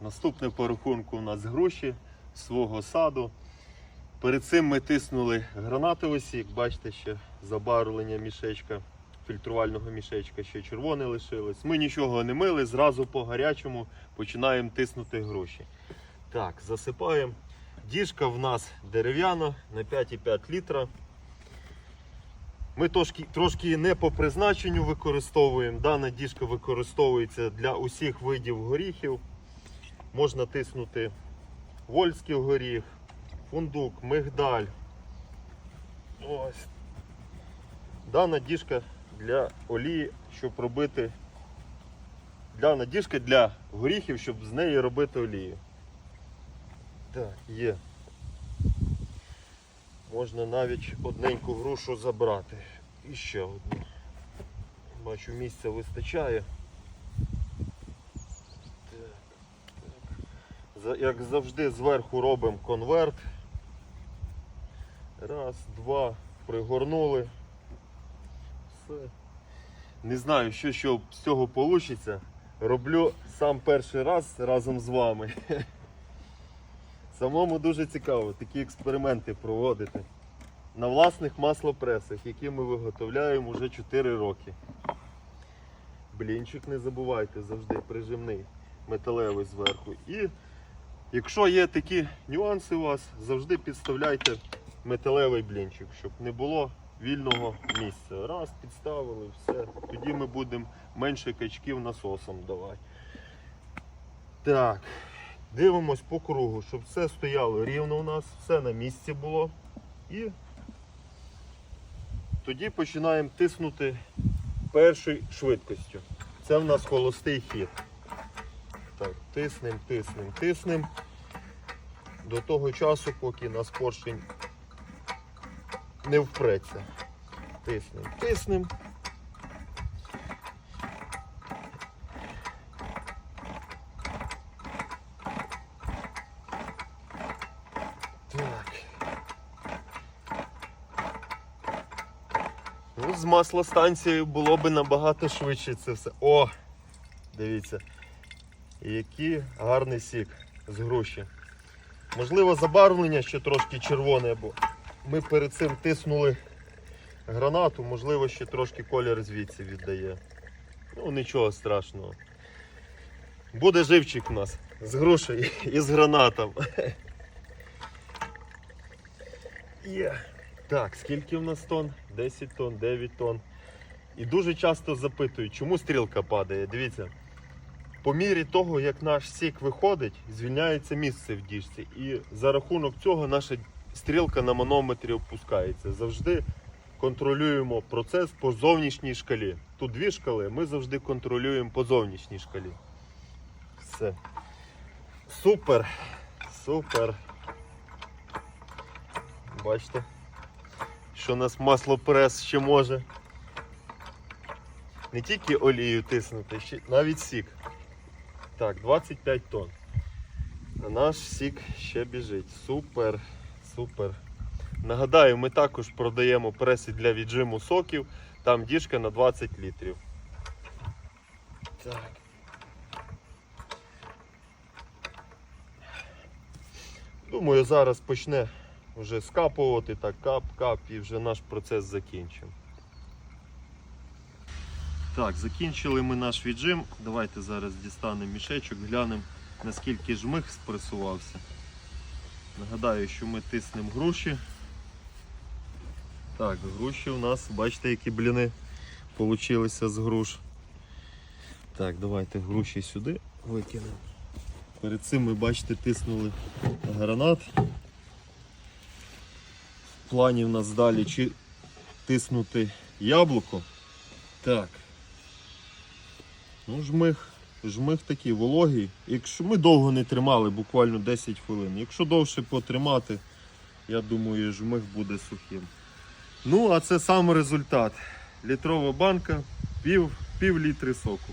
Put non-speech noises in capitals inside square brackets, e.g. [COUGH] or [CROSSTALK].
Наступне по рахунку у нас груші свого саду. Перед цим ми тиснули гранатовий сік, бачите, ще забарвлення мішечка, фільтрувального мішечка, ще червоне лишилось. Ми нічого не мили, зразу по гарячому починаємо тиснути груші. Так, засипаємо. Діжка в нас дерев'яна на 5,5 літра. Ми трошки, трошки не по призначенню використовуємо. Дана діжка використовується для усіх видів горіхів. Можна тиснути вольський горіх, фундук, мигдаль. Ось. Дана діжка для олії, щоб робити. Дана діжка для горіхів, щоб з неї робити олію. Так, є. Можна навіть одненьку грушу забрати. І ще одну. Бачу, місця вистачає. Так, так. За- Як завжди, зверху робимо конверт. Раз, два, пригорнули. Все. Не знаю, що, що з цього вийде. Роблю сам перший раз разом з вами. Самому дуже цікаво такі експерименти проводити на власних маслопресах, які ми виготовляємо вже 4 роки. Блінчик не забувайте, завжди прижимний, металевий зверху. І якщо є такі нюанси у вас, завжди підставляйте металевий блінчик, щоб не було вільного місця. Раз, підставили, все. Тоді ми будемо менше качків насосом давати. Так. Дивимось по кругу, щоб все стояло рівно у нас, все на місці було. І тоді починаємо тиснути першою швидкістю. Це в нас холостий хід. Так, тиснем, тиснем, тиснем. До того часу, поки нас поршень не впреться. Тиснем, тиснем. Так. Ну, з маслостанцією було б набагато швидше це все. О! Дивіться. Який гарний сік з груші. Можливо, забарвлення ще трошки червоне, бо ми перед цим тиснули гранату, можливо, ще трошки колір звідси віддає. Ну, нічого страшного. Буде живчик у нас з грушею і з гранатом. [LAUGHS] Є. Так, скільки в нас тонн? 10 тонн, 9 тонн. І дуже часто запитують, чому стрілка падає. Дивіться, по мірі того, як наш сік виходить, звільняється місце в діжці. І за рахунок цього наша стрілка на манометрі опускається. Завжди контролюємо процес по зовнішній шкалі. Тут дві шкали, ми завжди контролюємо по зовнішній шкалі. Все. Супер. Супер. Бачите, що нас маслопрес ще може. Не тільки олію тиснути, ще навіть сік. Так, 25 тонн. А наш сік ще біжить. Супер, супер. Нагадаю, ми також продаємо преси для віджиму соків. Там діжка на 20 літрів. Так. Думаю, зараз почне вже скапувати, так кап-кап і вже наш процес закінчимо. Так, закінчили ми наш віджим. Давайте зараз дістанемо мішечок, глянемо наскільки жмих спресувався. Нагадаю, що ми тиснемо груші. Так, груші у нас, бачите, які бліни получилися з груш. Так, давайте груші сюди викинемо. Перед цим ми, бачите, тиснули гранат. В плані в нас далі чи тиснути яблуко. Так. Ну, жмих, жмих такий вологий. Якщо ми довго не тримали, буквально 10 хвилин. Якщо довше потримати, я думаю, жмих буде сухим. Ну, а це сам результат. Літрова банка, пів, пів літри соку.